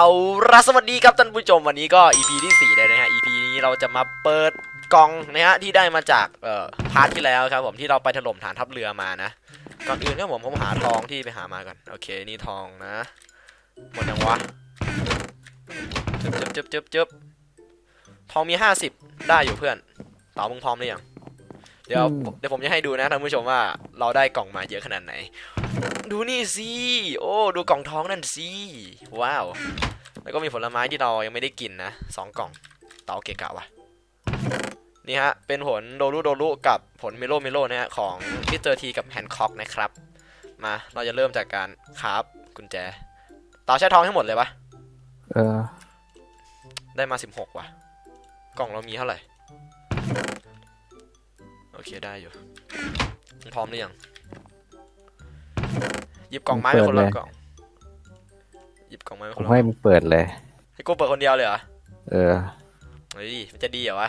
เอาละสวัสดีครับท่านผู้ชมวันนี้ก็ EP ที่ 4 เลยนะฮะ EP นี้เราจะมาเปิดกล่องนะฮะที่ได้มาจากเอ่อพาร์ทที่แล้วครับผมที่เราไปถล่มฐานทัพเรือมานะก่อนอื่นเนี่ยผมผมหาทองที่ไปหามาก่อนโอเคนี่ทองนะหมดยังวะจึ๊บจึ๊บจึ๊บจึ๊บจึ๊บทองมี 50 ได้อยู่เพื่อนเต๋ามึงพร้อมหรือยังเดี๋ยวเดี๋ยวผมจะให้ดูนะท่านผู้ชมว่าเราได้กล่องมาเยอะขนาดไหน ดูนี่สิ โอ้ ดูกล่องทองนั่นสิ ว้าว แล้วก็มีผลไม้ที่เรายังไม่ได้กินนะสองกล่อง เต๋าเกะกะวะนี่ฮะ เป็นผลโดรุโดรุกับผลเมโลเมโลนะฮะ ของพิสเตอร์ทีกับแฮนค็อกนะครับ มา เราจะเริ่มจากการคราฟกุญแจ เต๋าใช้ทองให้หมดเลยปะเออ ได้มา16ว่ะ กล่องเรามีเท่าไหร่ โอเคได้อยู่มึงพร้อมหรือยัง หยิบกล่องไม้ไปคนละกล่อง หยิบกล่องไม้ไปผคนมละกล่ให้องมึงเปิดเลย ให้กูเปิดคนเดียวเลยเหรอ เออ เฮ้ย มันจะดีเหรอวะ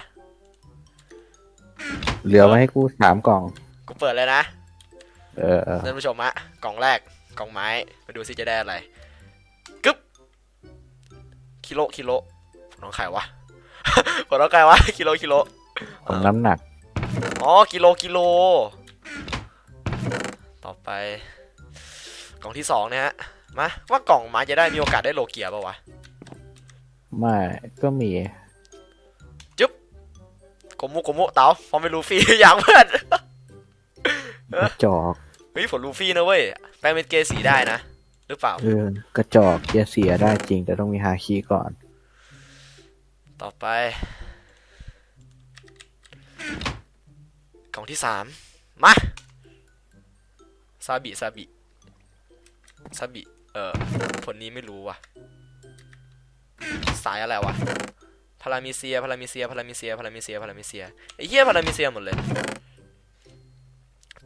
เหลือไว้ให้กูสามกล่อง กูเปิดเลยนะ เออเออท่านผู้ชมอะกล่องแรกกล่องไม้มาดูซิจะได้อะไรกึ๊บกิโลกิโลผลของใครวะผลของใครวะกิโลกิโลผมน้ำหนัก อ๋อกิโลกิโล ต่อไป กล่องที่สองนะฮะมาว่ากล่องไม้จะได้มีโอกาสได้โลเกียป่าวะไม่ก็มีโกมุโกมุเต๋าพอไม่ลูฟี่อย่างเพื่อนกระจอกเฮ้ยผลลูฟี่นะเว้ยแปลงเป็นเกรดสีได้นะหรือเปล่าเออกระจอกจะเสียได้จริง แต่ต้องมีฮาคีก่อน ต่อไปกล่องที่สามมาซาบิซาบิ ซาบิ เออผลนี้ไม่รู้ว่ะ สายอะไรวะ พารามิเซีย พารามิเซีย พารามิเซีย พารามิเซีย พารามิเซีย ไอ้เหี้ยพารามิเซียหมดเลย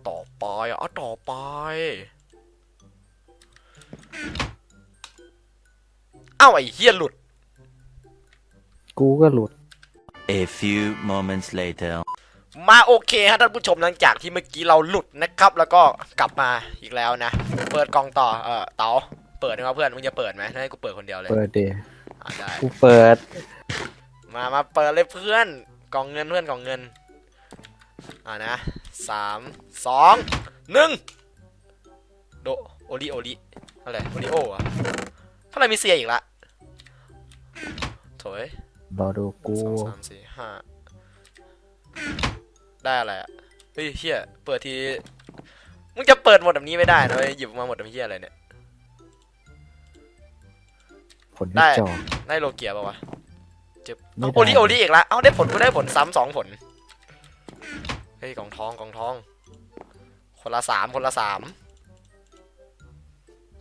ต่อไปอะเอาต่อไป เอ้าไอ้เหี้ยหลุด กูก็หลุด A few moments later. มาโอเคฮะท่านผู้ชมหลังจากที่เมื่อกี้เราหลุดนะครับ แล้วก็กลับมาอีกแล้วนะ เปิดกล่องต่อ เออเต๋าเปิดนะครับเพื่อน มึงจะเปิดไหมให้กูเปิดคนเดียวเลยเปิดเดอ่าได้ กูเปิด มา มาเปิดเลยเพื่อน กล่องเงินเพื่อนกล่องเงิน อ่านะสามสองหนึ่งโดโอริโอริอะไรโอริโออะทำไมมีเสียอีกละโถย รอดูกู สองสามสี่ห้าได้อะไรอะ เฮ้ยเฮียเปิดที มึงจะเปิดหมดแบบนี้ไม่ได้นะเว้ยหยิบมาหมดแบบเฮียอะไรเนี่ย ผลกได้ระจอกได้โลเกียป่าวะเจ็บไม่เอาได้โอริโอริอีกละเอาได้ผลกูได้ผลซ้ำสองผล เฮ้ยกล่องทองกล่องทอง คนละสามคนละสาม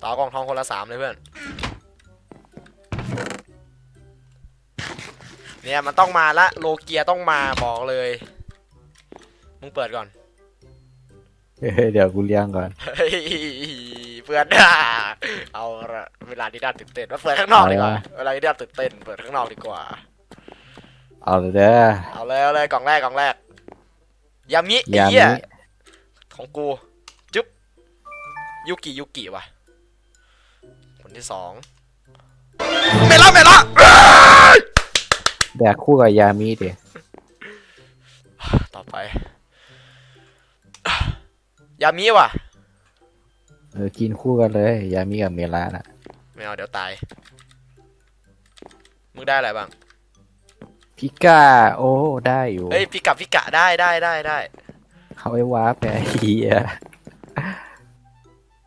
ต่อกล่องทองคนละสามเลยเพื่อน เนี่ยมันต้องมาละโลเกียต้องมาบอกเลย มึงเปิดก่อน เฮ้ยเดี๋ยวกูเลี้ยงก่อน เฮ้ยเพื่อนเอาละเวลาที่น่าตื่นเต้นมาเปิดข้างนอกดีกว่าเวลาที่น่าตื่นเต้นเปิดข้างนอกดีกว่า เอาเลยเด้อเอาเลยเอาเลยกล่องแรกกล่องแรกยามิไอ้ยาเหี้ยมิของกูจุ๊บยุกิยุกิว่ะคนที่สองเมล่าเมล่าแดกคู่กับยามิเดต่อไป ยามิว่ะเออกินคู่กันเลยยามิกับเมลาน่ะไม่เอาเดี๋ยวตาย มึงได้อะไรบ้าง พิก้า โอ้ ได้อยู่เฮ้ยพิกับพิกะได้ได้ได้ได้เขาไอ้วาร์ปไงไอ้เฮีย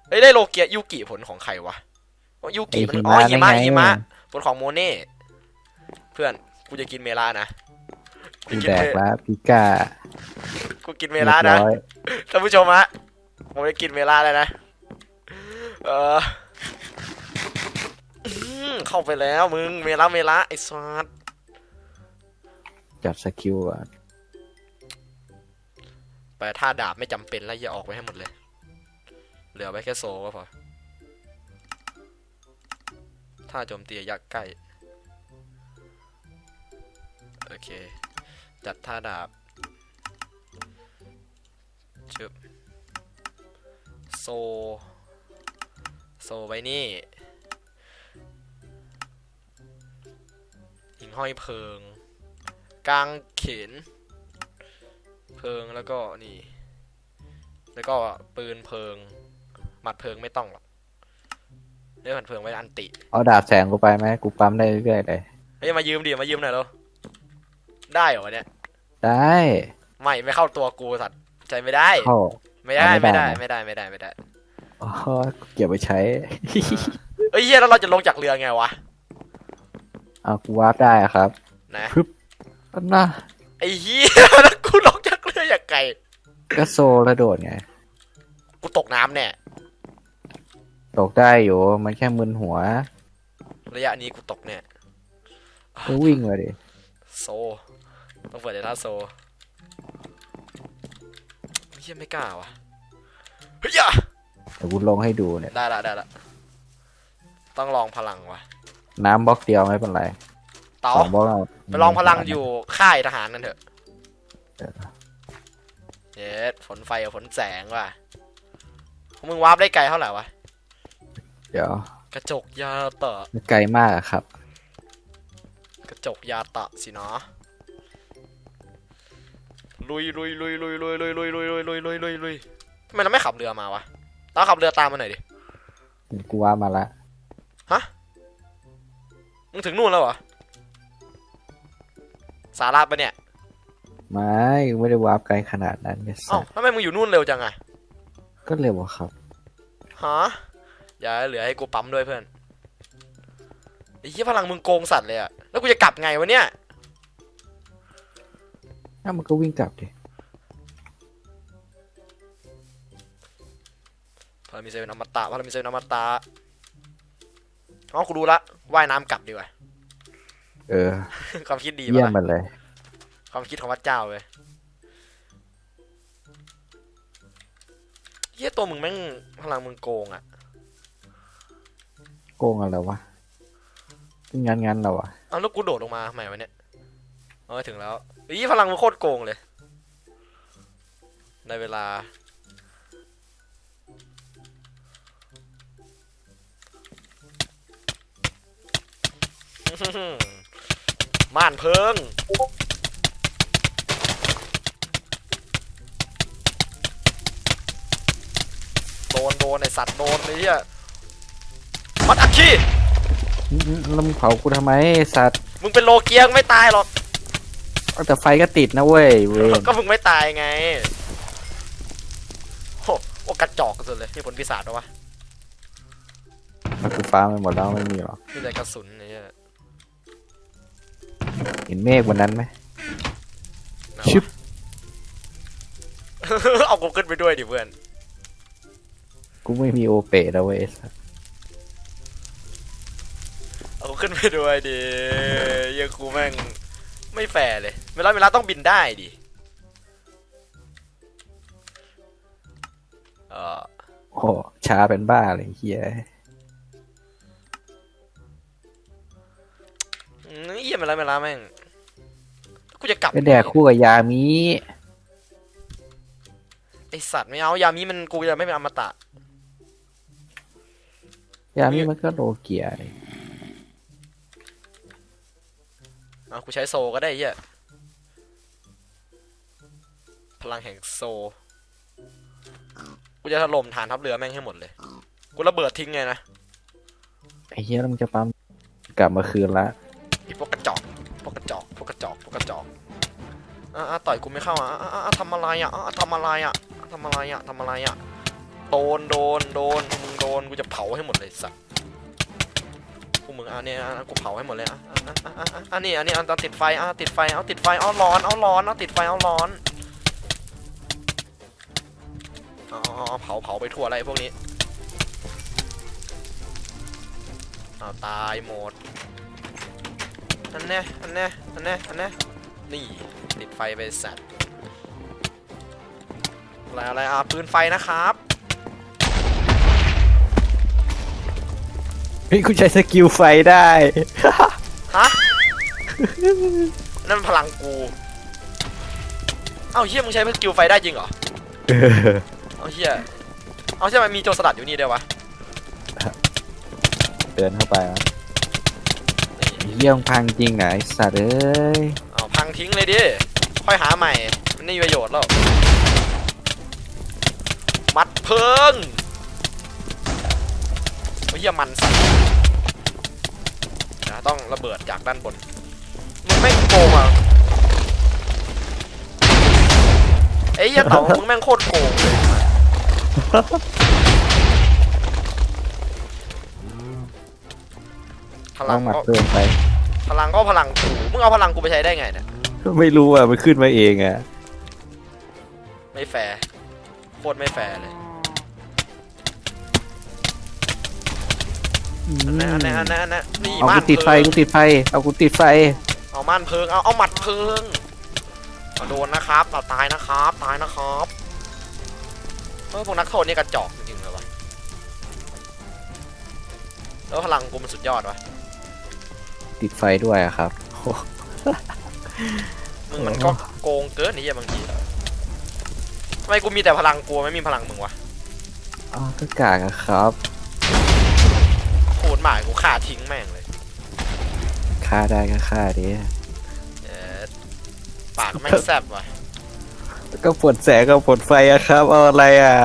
เฮ้ยได้โลเกียยุกิผลของใครวะอ๋อยุกิไอ้มันหิอ๋อมะหิมะได้ไงหิมะผลของโมเน่เพื่อนกูจะกินเมลานะกูแดกแล้วพิก้ากูกินเมลานะเรียบร้อย ท่านผู้ชมฮะ ผมจะกินเมลาเลยนะ เอออื้อเข้าไปแล้วมึงเมลาเมลาไอ้สัสจัดสกิลก่อนไปท่าดาบไม่จำเป็นแล้วอย่าออกไว้ให้หมดเลย เหลือไว้แค่โซก็พอท่าโจมตีระยักษ์ใกล้ โอเค จัดท่าดาบชึบ โซ โซไว้นี่ห้อยเพิงกางเขน เพิงแล้วก็นี่ แล้วก็ปืนเพิง หมัดเพิงไม่ต้องหรอกเรื่องหมัดเพิงไว้อันติ เอาดาบแสงกูไปไหมกูปั๊มได้เรื่อยๆเลย เฮ้ยมายืมดิมายืมหน่อยเร็วได้เหรอวะเนี่ย ได้ ไม่ไม่เข้าตัวกูสัตว์ใจไม่ได้ เข้า ไม่ได้เอาไม่ไม่ได้ได้นะไม่ได้ไม่ได้ไม่ได้อ๋อเก็บไปใช้เอ้ยเฮียแล้วเราจะลงจากเรือไงวะเอากูวาร์ปได้อะครับนะก็น่าไอ้เฮียแล้วกูลงจากเรืออย่างไงก็โซแล้วโดดไงกูตกน้ำแน่ตกได้อยู่มันแค่มึนหัว ระยะนี้กูตกแน่ก็วิ่งมาดิโซต้องเปิดในท่าโซ เฮียไม่กล้าวะเฮ้ยอะเดี๋ยวกูลงให้ดูเนี่ย ได้ละได้ละต้องลองพลังว่ะน้ำบล็อกเดียวไม่เป็นไรเต๋าสองบล็อกะไปลองพลังอยู่ค่ายทหารนั่นเถอะเออเย็ดฝนไฟกับฝนแสงว่ะพวกมึงวาร์ปได้ไกลเท่าไหร่วะเดี๋ยวกระจกยาตะมันไกลมากอะครับ กระจกยาตะสินะ ลุยลุยลุยลุยลุยลุยลุยลุยลุยลุยลุยลุยลุยทำไมเราไม่ขับเรือมาวะเราขับเรือตามมาหน่อยดิกูว่ามาละ ฮะ มึงถึงนู่นแล้วเหรอ สาราปะเนี่ยไม่ไม่ได้วาร์ปไกลขนาดนั้นเนี่ยเอ้าทำไมมึงอยู่นู่นเร็วจังอะก็เร็วอะครับ ฮะ อย่าเหลือให้กูปั๊มด้วยเพื่อนไอ้เหี้ยพลังมึงโกงสัตว์เลยอะแล้วกูจะกลับไงวะเนี่ย ถ้ามันก็วิ่งกลับดิพลังมีเซลล์อมตะพลังมีเซลล์อมตะอ๋อกูรู้ละว่ายน้ำกลับดีกว่า เออ ความคิดดีเยี่ยปะมล่ะมันเลย ความคิดของพระเจ้าเว้ยเหี้ยตัวมึงแม่งพลังมึงโกงอะโกงอะไรวะงานงานเราอะเอาแล้วกูโดดลงมาทำไมวะเนี่ย เออถึงแล้วอีพลังมึงโคตรโกงเลยได้เวลา ม่านเพิงโดนโดนไอสัตว์โดนไอ้เหี้ยมัดอัคคีอื้ออื้อแล้วมึงเผากูทำไมไอ้สัตว์ มึงเป็นโลเกียงไม่ตายหรอกเอา แต่ไฟก็ติดนะเว้ยเวรก็มึงไม่ตายไงโหโอ้กระจอกสุดเลยมีผลปีศาจปะวะถ้ากูฟ้าไม่หมดแล้วไม่มีหรอกมีแต่กระสุนไอ้เนี่ยเห็นเมฆวันนั้นไหมไหนชึบวะเอากูขึ้นไปด้วยดิเพื่อนกูไม่มีโอเปะแล้วเว้ยไอ้สัตว์เอากูขึ้นไปด้วยดิเหี้ยังกูแม่ง ไม่แฟร์เลยเวลาเวลาต้องบินได้ดิเออโอ้ช้าเป็นบ้าเลยเฮียอืมเยี่ยมไปแล้วเวลาแม่งกูจะกลับไปแดกคู่กับยามีไอสัตว์ไม่เอายามีมันกูจะไม่เป็นอมตะยามีมันก็โลเกียดิ เอากูใช้โซก็ได้เหี้ยพลังแห่งโซ กูจะถล่มฐานทัพเรือแม่งให้หมดเลย กูระเบิดทิ้งไงนะ ไอ้เฮียแล้วมึงจะปั๊มกลับมาคืนละไอพวกกระจอก พวกกระจอก พวกกระจอก พวกกระจอกอะอะต่อยกูไม่เข้าอะอะอะอะทำอะไรอะอะอะทำอะไรอะทำอะไรอะทำอะไรอะ โดน โดน โดน มึงโดน กูจะเผาให้หมดเลยสัตว์ พวกมึงอะเนี่ยกูเผาให้หมดเลยอะอันนี้อันนี้อันติดไฟอะติดไฟเอาติดไฟเอาร้อนเอาร้อนเอาติดไฟเอาร้อนเอาเอเผาเผาไปทั่วอะไรพวกนี้เอาตายหมดอันเนี้ยอันเนี้ยอันเนี้ยอันเนี้ยนี่ติดไฟไปสัตว์อะไรอะไรอะปืนไฟนะครับ เฮ้ยกูใช้สกิลไฟได้ ฮะ นั่นมันพลังกู เอ้าเฮียมึงใช้สกิลไฟได้จริงเหรอ เออเอาเฮียเอาใช่ไหมมีโจรสลัดอยู่นี่เดียววะเดินเข้าไปนะนี่เยี่ยมพังจริงนะไอสัตว์เอ้ยเอาพังทิ้งเลยดิ ค่อยหาใหม่ มันไม่มีประโยชน์แล้ว มัดเพิงโอ้ ยเหี้ยมันสัตว์นะต้องระเบิดจากด้านบนมึงแม่งโกงอะไอ้เหี้ยเต่ามึงแม่งโคตรโกงเลยพต้ลัองงหมัดก็เพิ่มไป พลังก็พลังกูมึงเอาพลังกูไปใช้ได้ไงเนี่ยไม่รู้อะมันขึ้นมาเองอะ ไม่แฟร์โคตรไม่แฟร์เลย อันนั้นอันนั้นอันนั้นอันนั้นนี่เอาม่ากูนติดไฟเพิงกูติดไฟเอากูติดไฟเอาม่านเพิงเอาเอาหมัดเพิงเอาโดนนะครับเอาตายนะครับ ตายนะครับเฮ้ยพวกนักโทษนี่กระจอกจริงๆเลยวะแล้วพลังกูมันสุดยอดวะติดไฟด้วยอะครับโอ้มึงมันก็โกงเกินนี่บางทีทำไมกูมีแต่พลังกูไม่มีพลังมึงวะอ้าวก็กากอะครับพูด หมายกูฆ่าทิ้งแม่งเลยฆ่าได้ก็ฆ่าดิเออปากแม่งแซบว่ะก็ปวดแสงกับปวดไฟอะครับเอาอะไรอะ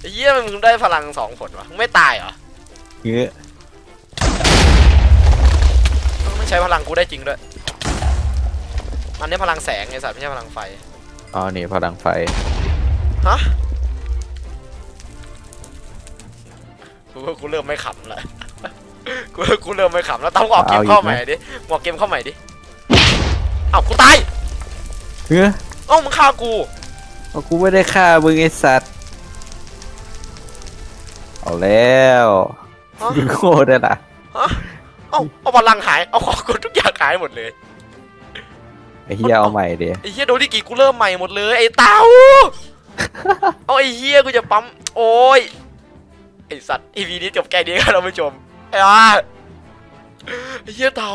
ไอ้เหี้ยมึงได้พลังสองผลวะมึงไม่ตายเหรอเงี้ยไม่ใช้พลังกูได้จริงด้วยอันนี้พลังแสงไงสัตว์ไม่ใช่พลังไฟอ๋อนี่พลังไฟฮะกูว่ากูเริ่มไม่ขำแล้ว กูว่ากูเริ่มไม่ขำแล้วต้องออกเกมเอาอีกเข้าใหม่ไหมดิออกเกมเข้าใหม่ดิเอ้ากูตายเฮ้ยเอ้ามึงฆ่ากูเอากูไม่ได้ฆ่ามึงไอสัตว์เอาแล้วฮะมึงโง่ได้ละฮะเอ้าเอาพลังหายเอาของกูทุกอย่างหายหมดเลยไอ้เหี้ยเอาใหม่ดิไอ้เฮียโดนที่กี่กูเริ่มใหม่หมดเลยไอ้เต้าเอาไอ้เฮียกูจะปั๊มโอ้ยไอ้สัตว์อีวีนี้จบแค่นี้ครับท่านผู้ชม ไอ้อาไอ้เฮียเต้า